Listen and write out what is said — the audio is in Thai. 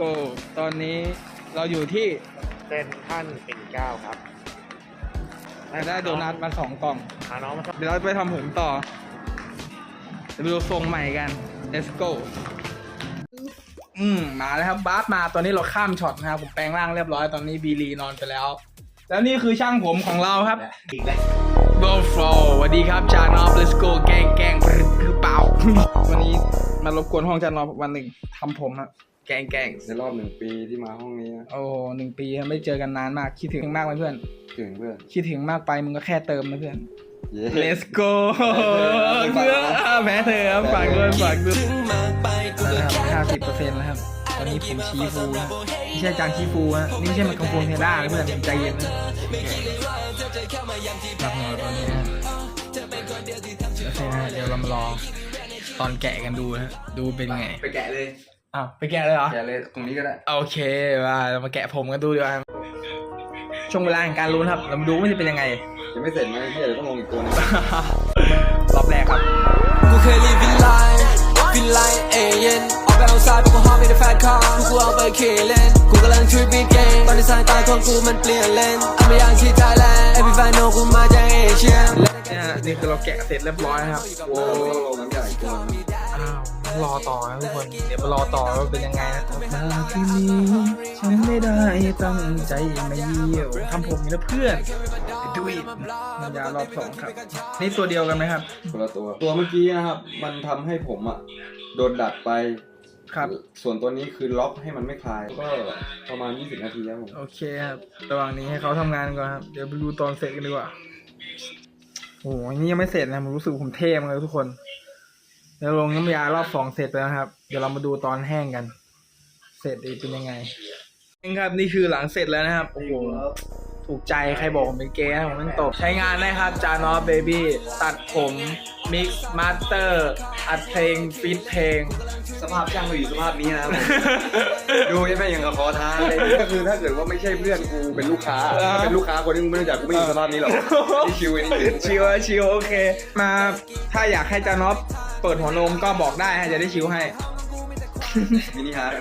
go ตอนนี้เราอยู่ที่เส้นท่านปิ่นเกล้าครับได้โดนัทมาสองกล่องพาน้องมาสักเดี๋ยวเราไปทำผมต่อ เดี๋ยวไปดูทรงใหม่กัน let's go อืมมาแล้วครับบาสมาตอนนี้เราข้ามช็อตนะครับผมแปลงร่างเรียบร้อยตอนนี้บีลีนอนไปแล้ว แล้วนี่คือช่างผมของเราครับอีกแล้ว b o f l o w สวัสดีครับจานอฟ let's go แกงแกงคือเปล่าวันนี้มารบกวนห้องจานอฟวันหนึ่งทำผมครับ แกงแกงในรอบหนึ่งปีที่มาห้องนี้นะโอ้หนึ่งปีครับไม่เจอกันนานมาก คิดถึงมากไหมเพื่อน ถึงเพื่อน คิดถึงมากไปมึงก็แค่เติมนะเพื่อนเย้ Let's go เพื่อแพ้เธอครับฝากด้วยฝากด้วยนะครับห้าสิบเปอร์เซ็นต์แล้วครับ ตอนนี้ผมชี้ฟูนะไม่ใช่จางชี้ฟูฮะนี่ไม่ใช่มันคอมโพนเทด้านะเพื่อนใจเย็นนะหลับหน่อยตอนนี้ฮะโอเคฮะเดี๋ยวเรามารอตอนแกะกันดูนะฮะ ดูเป็นไง ไปแกะเลย อ้าวไปแกะเลยเหรอ แกะเลยตรงนี้ก็ได้ โอเคว่าเรามาแกะผมกันดูดีกว่าครับช่วงเวลาแห่งการลุ้นครับเรามาดูว่ามันจะเป็นยังไง ยังไม่เสร็จไหมพี่เดี๋ยวต้องลงอีกตัวหนึง รอบแรกครับ กูเคยรีวินไลน์วินไลน์เอเย่นออกไปเอาซ้ายพวกกูฮอปไปในแฟนคาร์กูเอาไปขี่เล่น กูกำลังทริปบีเกมตอนนี้สายตาของกูมันเปลี่ยนเลนเอาไม่อย่างที่ไทยแลนด์ every fan know กูมาจากเอเชีย เนี่ยนี่คือเราแกะเสร็จเรียบร้อยนะครับ โอ้ต้องลงน้ำใหญ่อีกตัวหนึงอ้าว ต้องรอต่อนะทุกคน เดี๋ยวมารอต่อว่าเป็นยังไงนะมาคืนนี้ฉันไม่ได้ตั้งใจมาเยี่ยวทำผมนี่นะเพื่อนดูอีกน้ำยารอบสองครับ นี่ตัวเดียวกันไหมครับ คนละตัว ตัวเมื่อกี้นะครับ มันทำให้ผมอะ โดนดัดไป ครับ ส่วนตัวนี้คือล็อกให้มันไม่คลาย ก็ประมาณ 20 นาทีครับผม โอเคครับ ระหว่างนี้ให้เขาทำงานก่อนครับ เดี๋ยวไปดูตอนเสร็จกันดีกว่า โอ้โหอันนี่ยังไม่เสร็จนะผมรู้สึกผมเท่มากเลยทุกคน เดี๋ยวลงน้ำยารอบสองเสร็จไปแล้วครับ เดี๋ยวเรามาดูตอนแห้งกัน เสร็จดีเป็นยังไงนี่ครับนี่คือหลังเสร็จแล้วนะครับ โอ้โห ถูกใจใครบอกผมเป็นเกย์นะผมเป็นตบ ใช้งานได้ครับจานอฟเบบี้ตัดผมมิกซ์มาสเตอร์ อัดเพลงฟิตเพลง สภาพช่างมาอยู่สภาพนี้นะครับผมดูยังไม่ยังกับขอท้าเลยก็คือถ้าเกิดว่าไม่ใช่เพื่อนกูเป็นลูกค้าอ่าถ้าเป็นลูกค้าคนที่มึงไม่รู้จักกูไม่อยู่สภาพนี้หรอกนี่ชิวไอ้นี่อยู่ชิวชิวโอเค มาถ้าอยากให้จานอฟ เปิดหัวนมก็บอกได้ฮะจะได้ชิวให้ มินิฮาร์ด